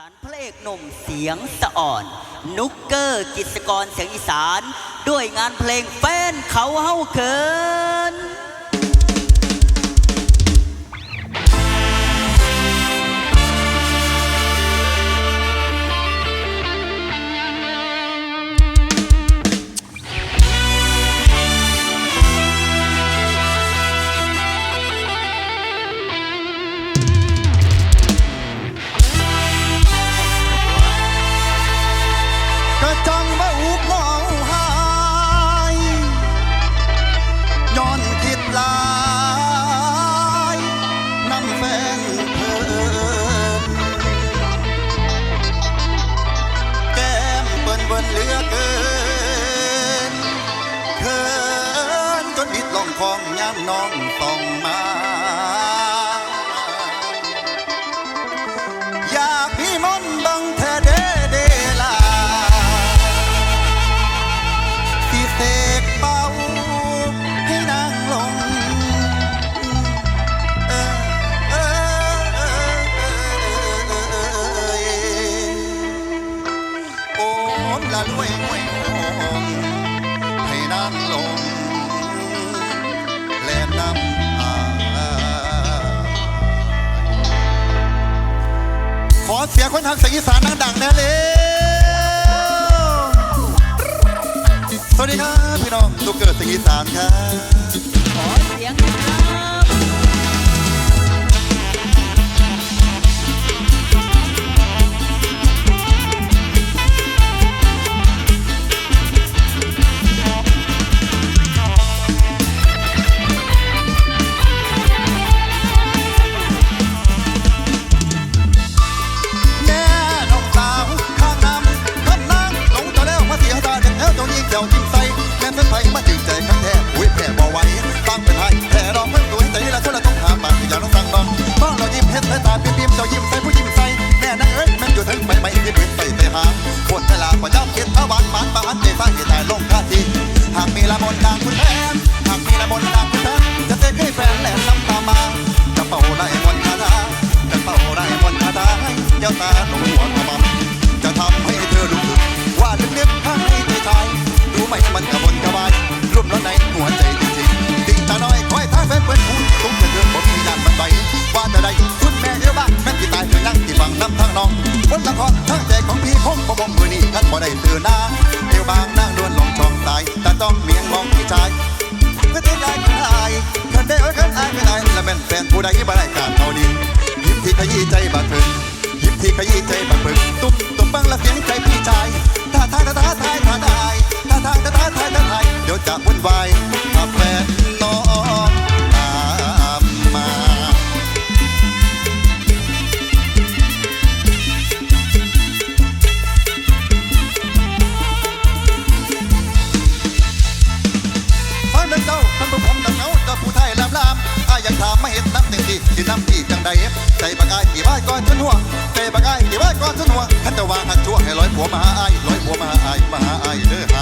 สารพระเอกหนุ่มเสียงสะอ่อน นุกเกอร์กิจกรเสียงอีสาน ด้วยงานเพลงแฟนเขาเฮาเคิ นก็จังว่าอุกมองหายย้อนคิดลายน้ำแฟนเพิ่นแก้มเปิ้นเปิ้นเหลือเกินเขินจนบิดลองคองย้ำน้องต้องมา มละรวยหวยโองให้นางลง แลนน้ำตาขอเสียงคนทางเสียงอีสานดังๆแน่เลยสวัสดีครับพี่น้องลูกเกิดเสียงอีสานครับขอเสียง จ้ายิงเจ้ายิงใสแม่เป็นไผมาจึงใจข้างแท้อุ้ยแพ้บ่ไหวตั้งเป็นไห้แพ้รองเพิ่นตัวให้ใจละคนละต้องหาปากอย่างน้องสั่งบ้องบ้องเรายิ้มเฮ็ดสายตาเปรี้ยมเจ้ายิ้มใส่ผู้ยิ้มใส่แม่นางเอ้ยมันอยู่ถึงใบไม้ที่บินใส่แต่หางคนเวลาก็ย่ำเก็ดเอาหวานหวานบานใจฟ้าให้ตายลงคาทีหากมีละมนดังคุณแม่หากมีละมนดังคุณแม่จะเซ็กให้แฟนแหลมน้ำตามาจะเป่าได้มนต์คาถาจะเป่าได้มนต์คาถาให้เจ้าตาหลงหัวขม มันกระวนกระวายรุ่มแล้วในหัวใจจริงๆดิ่งตาน้อยคอยท้าแฟนเปิดพูดตุ้งเธอเธอผมมียานมันไปว่าจะได้คุณแม่เยอะบ้างแม่ที่ตายเธอนั่งที่ฟังน้ำทางน้องบนละครทั้งใจของพี่คงบ่บ่มือนี้ท่านบ่ได้ตื่นหน้าเอวบางนั่งดวนลงช่องตายแต่ต้องเมียงมองพี่ชายเพื่อที่ได้คนอายเคนได้เอ้ยคนอายไม่ได้และแม่นแฟนผู้ใดบ่ได้การเท่าดียิ้มที่ขยี้ใจบัดเพิ่ง จะวุ่นวายถ้าแฟนน้องตามมา ฟังเดินเจ้าท่านผู้ผมดังเงาเจ้าผู้ไทยลำลำอายอยากถามมาเห็นน้ำหนึ่งทีที่น้ำที่จังใดใจบักอายที่ว่าก่อนจนหัวใจบักอายที่ว่าก่อนจนหัวท่านจะวางหักชั่วให้ร้อยผัวมาหาอายร้อยผัวมาหาอายมาหาอายเด้อ